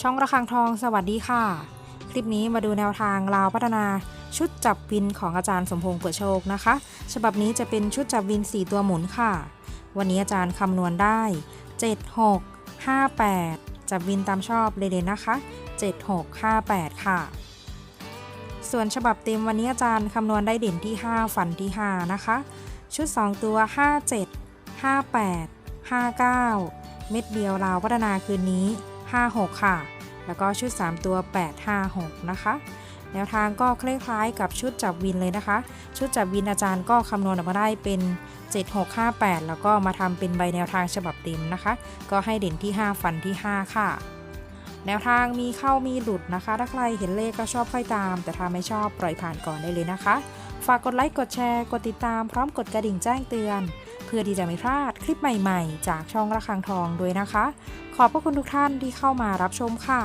ช่องระฆังทองสวัสดีค่ะ คลิปนี้มาดูแนวทางลาวพัฒนาชุดจับวินของอาจารย์สมพงษ์เปิดโชคนะคะ ฉบับนี้จะเป็นชุดจับวิน 4 ตัวหมุนค่ะ วันนี้อาจารย์คำนวณได้ 7 6 5 8 จับวินตามชอบเลยเด่นนะคะ 7 6 5 8 ค่ะ ส่วนฉบับเต็มวันนี้อาจารย์คำนวณได้เด่นที่ 5 ฝันที่ 5 นะคะ ชุด 2 ตัว 57 58 59 เม็ดเดียวลาวพัฒนาคืนนี้ 56 ค่ะ แล้วก็ชุด 3 ตัว 856 นะคะ แนวทางก็คล้ายๆกับชุดจับวินเลยนะคะ ชุดจับวินอาจารย์ก็คำนวณออกมาได้เป็น 7658 แล้วก็มาทำเป็นใบแนวทางฉบับเต็มนะคะ ก็ให้เด่นที่ 5 ฟันที่ 5 ค่ะแนวทางมีเข้ามีหลุดนะคะ ถ้าใครเห็นเลขก็ชอบค่อยตาม แต่ถ้าไม่ชอบปล่อยผ่านก่อนได้เลยนะคะ ฝากกดไลค์กดแชร์กดติดตามพร้อมกดกระดิ่งแจ้งเตือน เพื่อที่จะไม่พลาดคลิปใหม่ๆ จากช่องระฆังทองด้วยนะคะ ขอบพระคุณทุกท่านที่เข้ามารับชมค่ะ